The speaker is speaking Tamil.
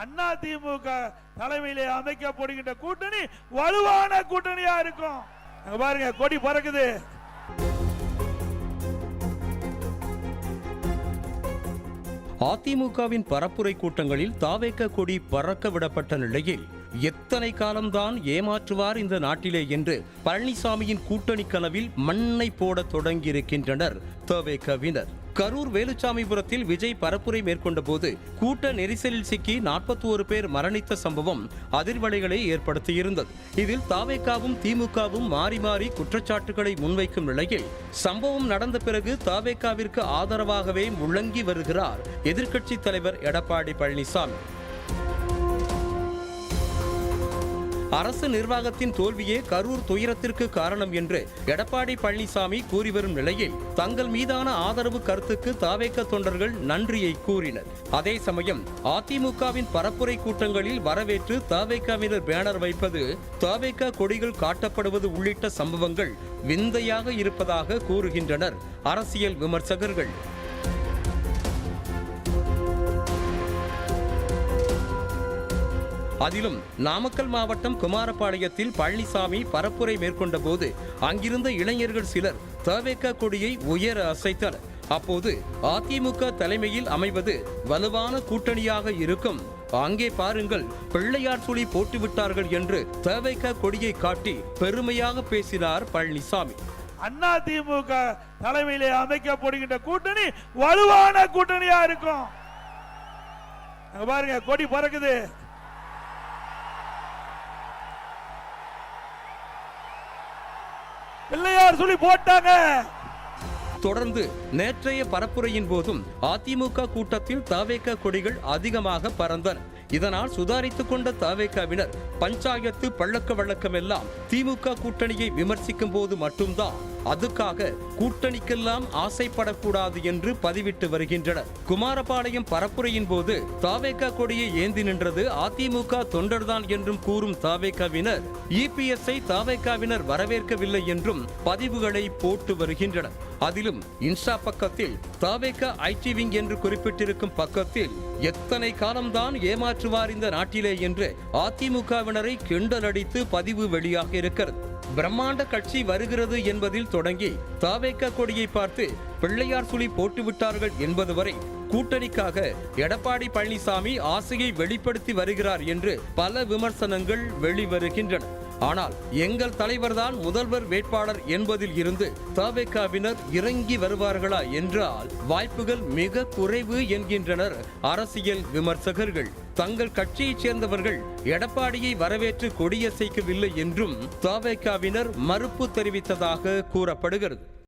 அண்ணா திமுக தலைமையிலே அமைக்கப்படுகின்ற கூட்டணி வலுவான கூட்டணியா இருக்கும். பாருங்க கொடி பறக்குது. அதிமுகவின் பரப்புரை கூட்டங்களில் தாவேக்க கொடி பறக்க விடப்பட்ட நிலையில் எத்தனை காலம்தான் ஏமாற்றுவார் இந்த நாட்டிலே என்று பழனிசாமியின் கூட்டணி கனவில் மண்ணை போட தொடங்கியிருக்கின்றனர் தவேகவினர் கரூர் வேலுச்சாமிபுரத்தில் விஜய் பரப்புரை மேற்கொண்ட போது கூட்ட நெரிசலில் சிக்கி 41 பேர் மரணித்த சம்பவம் அதிர்வலைகளை ஏற்படுத்தியிருந்தது. இதில் தாவேக்காவும் திமுகவும் மாறி மாறி குற்றச்சாட்டுகளை முன்வைக்கும் நிலையில் சம்பவம் நடந்த பிறகு தாவேக்காவிற்கு ஆதரவாகவே முழங்கி வருகிறார் எதிர்க்கட்சித் தலைவர் எடப்பாடி பழனிசாமி. அரசு நிர்வாகத்தின் தோல்வியே கரூர் துயரத்திற்கு காரணம் என்று எடப்பாடி பழனிசாமி கூறி வரும் நிலையில் தங்கள் மீதான ஆதரவு கருத்துக்கு தாவேக்க தொண்டர்கள் நன்றியை கூறினர். அதே சமயம் அதிமுகவின் பரப்புரை கூட்டங்களில் வரவேற்று தாவேக்காவினர் பேனர் வைப்பது தாவேக்கா கொடிகள் காட்டப்படுவது உள்ளிட்ட சம்பவங்கள் விந்தையாக இருப்பதாக கூறுகின்றனர் அரசியல் விமர்சகர்கள். அதிலும் நாமக்கல் மாவட்டம் குமாரபாளையத்தில் பழனிசாமி பரப்புரை மேற்கொண்ட போது அங்கிருந்த இளைஞர்கள் சிலர் தவேக கொடியை உயர அசைத்தனர். அப்போது அதிமுக தலைமையில் அமைவது வலுவான கூட்டணியாக இருக்கும். அங்கே பாருங்கள் பிள்ளையார் சுழி போட்டுவிட்டார்கள் என்று தவேக கொடியை காட்டி பெருமையாக பேசினார் பழனிசாமி. அண்ணா திமுக தலைமையிலே அமைக்கப்படுகின்ற கூட்டணி வலுவான கூட்டணியா இருக்கும். பாருங்க கொடி பறக்குது. பிள்ளையார் சொல்லி போட்டாங்க. தொடர்ந்து நேற்றைய பரப்புரையின் போதும் அதிமுக கூட்டத்தில் தாவேக கொடிகள் அதிகமாக பறந்தன. இதனால் சுதாரித்துக் கொண்ட தாவேகாவினர் பஞ்சாயத்து பழக்க வழக்கமெல்லாம் திமுக கூட்டணியை விமர்சிக்கும் போது மட்டும்தான். அதுக்காக கூட்டணிக்கெல்லாம் ஆசைப்படக்கூடாது என்று பதிவிட்டு வருகின்றனர். குமாரபாளையம் பரப்புரையின் போது தாவேக்கா கொடியை ஏந்தி நின்றது அதிமுக தொண்டர்தான் என்றும் கூறும் தாவேக்காவினர் இபிஎஸ்ஐ தாவேக்காவினர் வரவேற்கவில்லை என்றும் பதிவுகளை போட்டு வருகின்றனர். அதிலும் இன்ஸ்டா பக்கத்தில் தாவேகா ஐடி விங் என்று குறிப்பிட்டிருக்கும் பக்கத்தில் எத்தனை காலம்தான் ஏமாற்றுவார் இந்த நாட்டிலே என்று அதிமுகவினரை கிண்டலடித்து பதிவு வெளியாக இருக்கிறது. பிரம்மாண்ட கட்சி வருகிறது என்பதில் தொடங்கி தாவேக்க கொடியை பார்த்து பிள்ளையார் சுழி போட்டுவிட்டார்கள் என்பது வரை கூட்டணிக்காக எடப்பாடி பழனிசாமி ஆசையை வெளிப்படுத்தி வருகிறார் என்று பல விமர்சனங்கள் வெளிவருகின்றன. ஆனால் எங்கள் தலைவர்தான் முதல்வர் வேட்பாளர் என்பதில் இருந்து தவேகாவினர் இறங்கி வருவார்களா என்றால் வாய்ப்புகள் மிக குறைவு என்கின்றனர் அரசியல் விமர்சகர்கள். தங்கள் கட்சியைச் சேர்ந்தவர்கள் எடப்பாடியை வரவேற்று கொடியசைக்கவில்லை என்றும் தவேகாவினர் மறுப்பு தெரிவித்ததாக கூறப்படுகிறது.